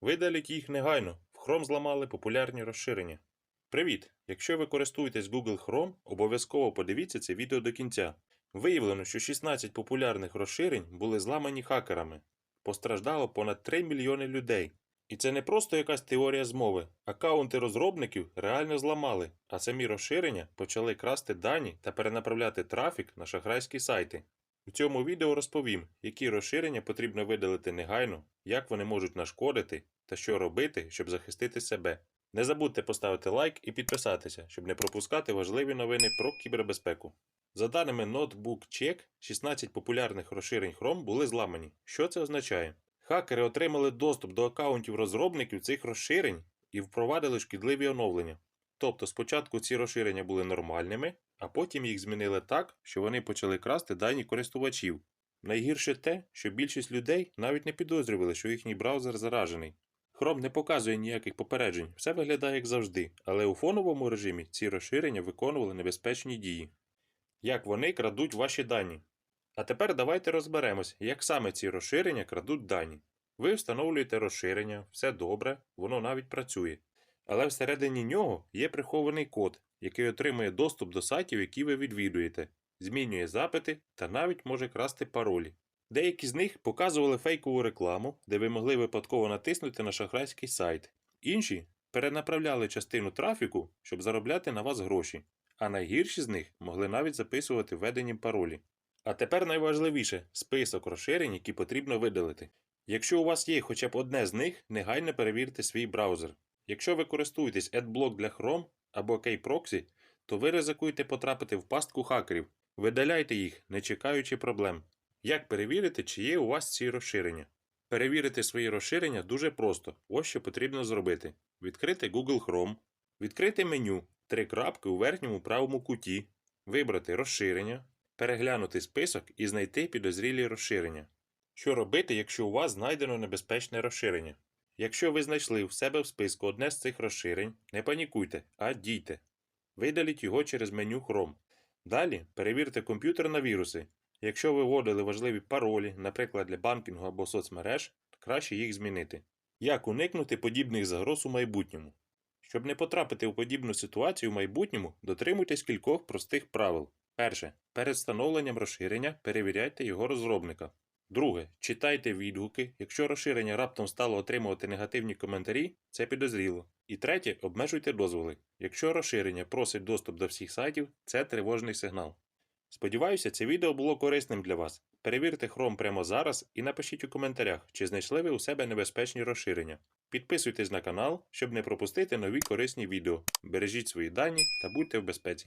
Видаліть їх негайно. В Chrome зламали популярні розширення. Привіт! Якщо ви користуєтесь Google Chrome, обов'язково подивіться це відео до кінця. Виявлено, що 16 популярних розширень були зламані хакерами. Постраждало понад 3 мільйони людей. І це не просто якась теорія змови. Акаунти розробників реально зламали, а самі розширення почали красти дані та перенаправляти трафік на шахрайські сайти. У цьому відео розповім, які розширення потрібно видалити негайно, як вони можуть нашкодити та що робити, щоб захистити себе. Не забудьте поставити лайк і підписатися, щоб не пропускати важливі новини про кібербезпеку. За даними Notebook Check, 16 популярних розширень Chrome були зламані. Що це означає? Хакери отримали доступ до акаунтів розробників цих розширень і впровадили шкідливі оновлення. Тобто спочатку ці розширення були нормальними, а потім їх змінили так, що вони почали красти дані користувачів. Найгірше те, що більшість людей навіть не підозрювали, що їхній браузер заражений. Chrome не показує ніяких попереджень, все виглядає як завжди, але у фоновому режимі ці розширення виконували небезпечні дії. Як вони крадуть ваші дані? А тепер давайте розберемось, як саме ці розширення крадуть дані. Ви встановлюєте розширення, все добре, воно навіть працює. Але всередині нього є прихований код, який отримує доступ до сайтів, які ви відвідуєте, змінює запити та навіть може красти паролі. Деякі з них показували фейкову рекламу, де ви могли випадково натиснути на шахрайський сайт. Інші перенаправляли частину трафіку, щоб заробляти на вас гроші, а найгірші з них могли навіть записувати введені паролі. А тепер найважливіше список розширень, які потрібно видалити. Якщо у вас є хоча б одне з них, негайно перевірте свій браузер. Якщо ви користуєтесь AdBlock для Chrome або KProxy, то ви ризикуєте потрапити в пастку хакерів. Видаляйте їх, не чекаючи проблем. Як перевірити, чи є у вас ці розширення? Перевірити свої розширення дуже просто. Ось що потрібно зробити: відкрити Google Chrome, відкрити меню, три крапки у верхньому правому куті, вибрати розширення, переглянути список і знайти підозрілі розширення. Що робити, якщо у вас знайдено небезпечне розширення? Якщо ви знайшли в себе в списку одне з цих розширень, не панікуйте, а дійте. Видаліть його через меню Chrome. Далі перевірте комп'ютер на віруси. Якщо ви вводили важливі паролі, наприклад, для банкінгу або соцмереж, краще їх змінити. Як уникнути подібних загроз у майбутньому? Щоб не потрапити у подібну ситуацію в майбутньому, дотримуйтесь кількох простих правил. Перше. Перед встановленням розширення перевіряйте його розробника. Друге. Читайте відгуки. Якщо розширення раптом стало отримувати негативні коментарі, це підозріло. І третє. Обмежуйте дозволи. Якщо розширення просить доступ до всіх сайтів, це тривожний сигнал. Сподіваюся, це відео було корисним для вас. Перевірте Chrome прямо зараз і напишіть у коментарях, чи знайшли ви у себе небезпечні розширення. Підписуйтесь на канал, щоб не пропустити нові корисні відео. Бережіть свої дані та будьте в безпеці.